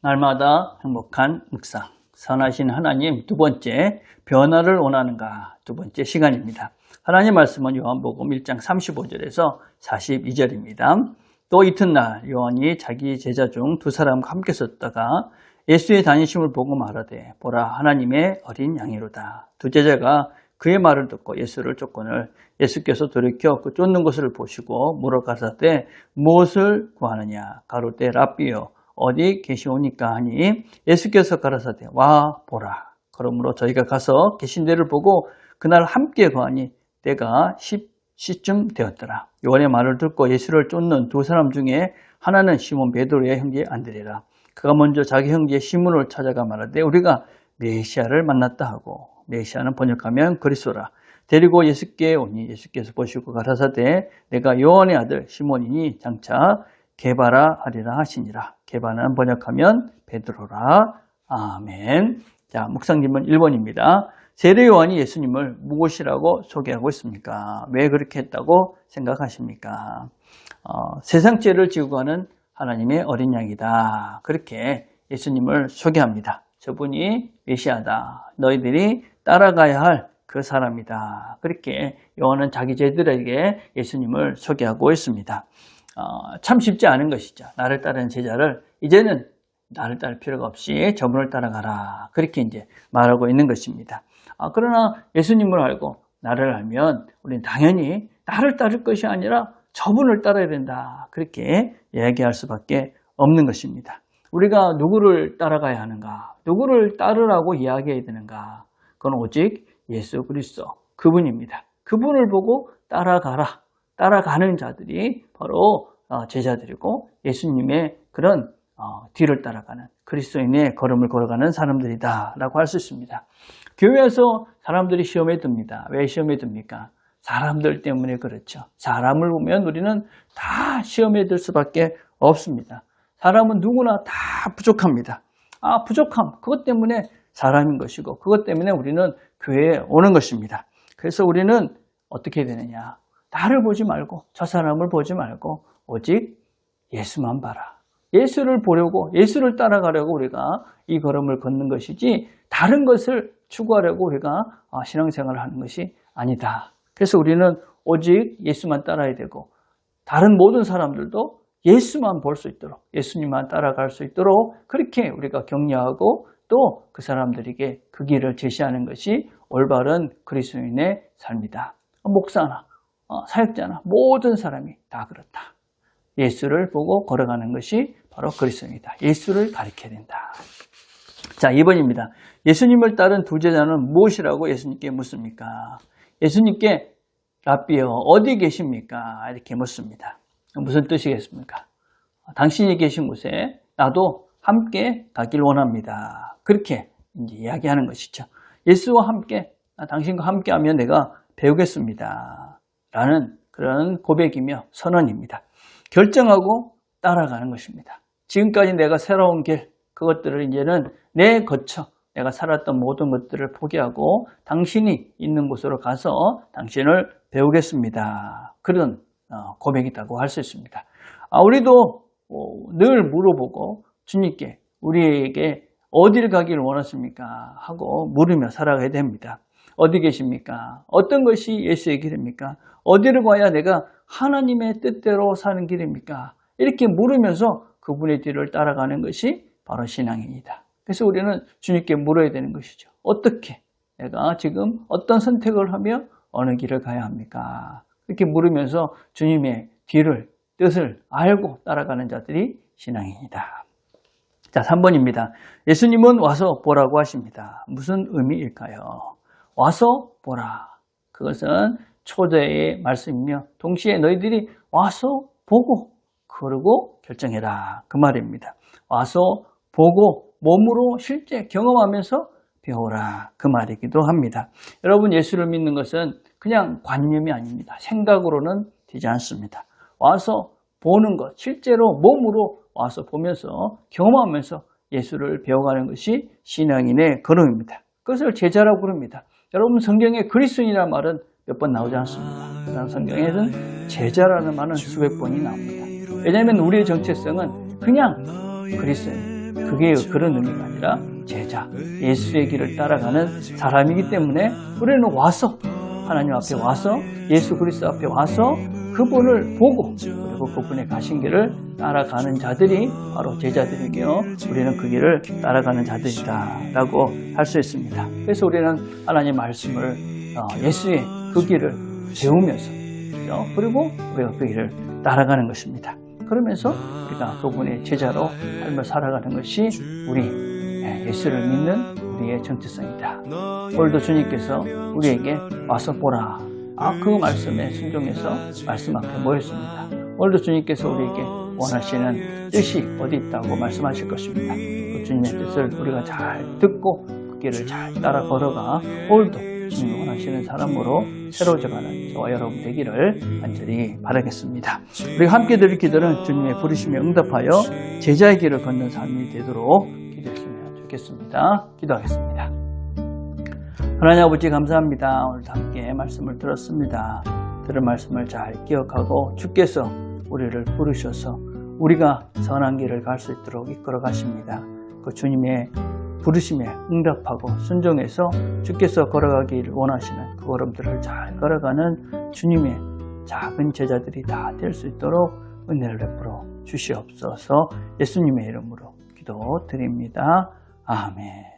날마다 행복한 묵상. 선하신 하나님 두 번째 변화를 원하는가 두 번째 시간입니다. 하나님 말씀은 요한복음 1장 35절에서 42절입니다. 또 이튿날 요한이 자기 제자 중 두 사람과 함께 섰다가 예수의 다니심을 보고 말하되 보라 하나님의 어린 양이로다. 두 제자가 그의 말을 듣고 예수를 쫓거늘 예수께서 돌이켜 그 쫓는 것을 보시고 물어 가사대 무엇을 구하느냐 가로되 랍비여 어디 계시오니까 하니 예수께서 가라사대 와 보라. 그러므로 저희가 가서 계신 데를 보고 그날 함께 거하니 때가 10시쯤 되었더라. 요한의 말을 듣고 예수를 쫓는 두 사람 중에 하나는 시몬 베드로의 형제 안드레라. 그가 먼저 자기 형제 시몬을 찾아가 말하되 우리가 메시아를 만났다 하고 메시아는 번역하면 그리스도라. 데리고 예수께 오니 예수께서 보시고 가라사대 내가 요한의 아들 시몬이니 장차 개바라 하리라 하시니라. 개바는 번역하면 베드로라. 아멘. 자, 묵상님은 1번입니다. 세례 요한이 예수님을 무엇이라고 소개하고 있습니까? 왜 그렇게 했다고 생각하십니까? 어, 세상 죄를 지고 가는 하나님의 어린 양이다. 그렇게 예수님을 소개합니다. 저분이 메시아다. 너희들이 따라가야 할 그 사람이다. 그렇게 요한은 자기 제들에게 예수님을 소개하고 있습니다. 어, 참 쉽지 않은 것이죠. 나를 따르는 제자를 이제는 나를 따를 필요가 없이 저분을 따라가라. 그렇게 이제 말하고 있는 것입니다. 아, 그러나 예수님을 알고 나를 알면 우리는 당연히 나를 따를 것이 아니라 저분을 따라야 된다. 그렇게 이야기할 수밖에 없는 것입니다. 우리가 누구를 따라가야 하는가? 누구를 따르라고 이야기해야 되는가? 그건 오직 예수 그리스도 그분입니다. 그분을 보고 따라가라. 따라가는 자들이 바로 제자들이고 예수님의 그런 뒤를 따라가는 그리스도인의 걸음을 걸어가는 사람들이다 라고 할 수 있습니다. 교회에서 사람들이 시험에 듭니다. 왜 시험에 듭니까? 사람들 때문에 그렇죠. 사람을 보면 우리는 다 시험에 들 수밖에 없습니다. 사람은 누구나 다 부족합니다. 아, 부족함. 그것 때문에 사람인 것이고, 그것 때문에 우리는 교회에 오는 것입니다. 그래서 우리는 어떻게 되느냐. 나를 보지 말고, 저 사람을 보지 말고, 오직 예수만 봐라. 예수를 보려고, 예수를 따라가려고 우리가 이 걸음을 걷는 것이지, 다른 것을 추구하려고 우리가 신앙생활을 하는 것이 아니다. 그래서 우리는 오직 예수만 따라야 되고, 다른 모든 사람들도 예수만 볼 수 있도록, 예수님만 따라갈 수 있도록 그렇게 우리가 격려하고 또 그 사람들에게 그 길을 제시하는 것이 올바른 그리스도인의 삶이다. 목사나 사역자나 모든 사람이 다 그렇다. 예수를 보고 걸어가는 것이 바로 그리스도입니다. 예수를 가리켜야 된다. 자, 2번입니다. 예수님을 따른 두 제자는 무엇이라고 예수님께 묻습니까? 예수님께 랍비여 어디 계십니까? 이렇게 묻습니다. 무슨 뜻이겠습니까? 당신이 계신 곳에 나도 함께 가길 원합니다. 그렇게 이제 이야기하는 것이죠. 예수와 함께, 당신과 함께 하면 내가 배우겠습니다. 라는 그런 고백이며 선언입니다. 결정하고 따라가는 것입니다. 지금까지 내가 새로운 길, 그것들을 이제는 내 거쳐 내가 살았던 모든 것들을 포기하고 당신이 있는 곳으로 가서 당신을 배우겠습니다. 그런 고백이라고 할 수 있습니다. 우리도 늘 물어보고 주님께 우리에게 어디를 가기를 원하십니까? 하고 물으며 살아가야 됩니다. 어디 계십니까? 어떤 것이 예수의 길입니까? 어디를 가야 내가 하나님의 뜻대로 사는 길입니까? 이렇게 물으면서 그분의 뒤를 따라가는 것이 바로 신앙입니다. 그래서 우리는 주님께 물어야 되는 것이죠. 어떻게 내가 지금 어떤 선택을 하며 어느 길을 가야 합니까? 이렇게 물으면서 주님의 뒤를 뜻을 알고 따라가는 자들이 신앙입니다. 자, 3번입니다. 예수님은 와서 보라고 하십니다. 무슨 의미일까요? 와서 보라. 그것은 초대의 말씀이며 동시에 너희들이 와서 보고 그러고 결정해라. 그 말입니다. 와서 보고 몸으로 실제 경험하면서 배워라. 그 말이기도 합니다. 여러분 예수를 믿는 것은 그냥 관념이 아닙니다. 생각으로는 되지 않습니다. 와서 보는 것, 실제로 몸으로 와서 보면서 경험하면서 예수를 배워가는 것이 신앙인의 걸음입니다. 그것을 제자라고 부릅니다. 여러분 성경에 그리스도인이라는 말은 몇 번 나오지 않습니다. 성경에는 제자라는 말은 수백 번이 나옵니다. 왜냐하면 우리의 정체성은 그냥 그리스도인, 그게 그런 의미가 아니라 제자, 예수의 길을 따라가는 사람이기 때문에 우리는 와서 하나님 앞에 와서 예수 그리스도 앞에 와서 그분을 보고 그리고 그분의 가신 길을 따라가는 자들이 바로 제자들이고요. 우리는 그 길을 따라가는 자들이다라고 할 수 있습니다. 그래서 우리는 하나님 말씀을 어, 예수의 그 길을 배우면서? 그리고 우리가 그 길을 따라가는 것입니다. 그러면서 우리가 그분의 제자로 삶을 살아가는 것이 우리 예, 예수를 믿는 우리의 정체성이다. 오늘도 주님께서 우리에게 와서 보라. 아, 그 말씀에 순종해서 말씀 앞에 모였습니다. 오늘도 주님께서 우리에게 원하시는 뜻이 어디 있다고 말씀하실 것입니다. 그 주님의 뜻을 우리가 잘 듣고 그 길을 잘 따라 걸어가 오늘도 주님 원하시는 사람으로 새로워져가는 저와 여러분 되기를 간절히 바라겠습니다. 우리가 함께 드릴 기도는 주님의 부르심에 응답하여 제자의 길을 걷는 삶이 되도록 기도했으면 좋겠습니다. 기도하겠습니다. 하나님 아버지 감사합니다. 오늘도 함께 말씀을 들었습니다. 들은 말씀을 잘 기억하고 주께서 우리를 부르셔서 우리가 선한 길을 갈 수 있도록 이끌어 가십니다. 그 주님의 부르심에 응답하고 순종해서 주께서 걸어가기를 원하시는 그 걸음들을 잘 걸어가는 주님의 작은 제자들이 다 될 수 있도록 은혜를 베풀어 주시옵소서 예수님의 이름으로 기도드립니다. 아멘.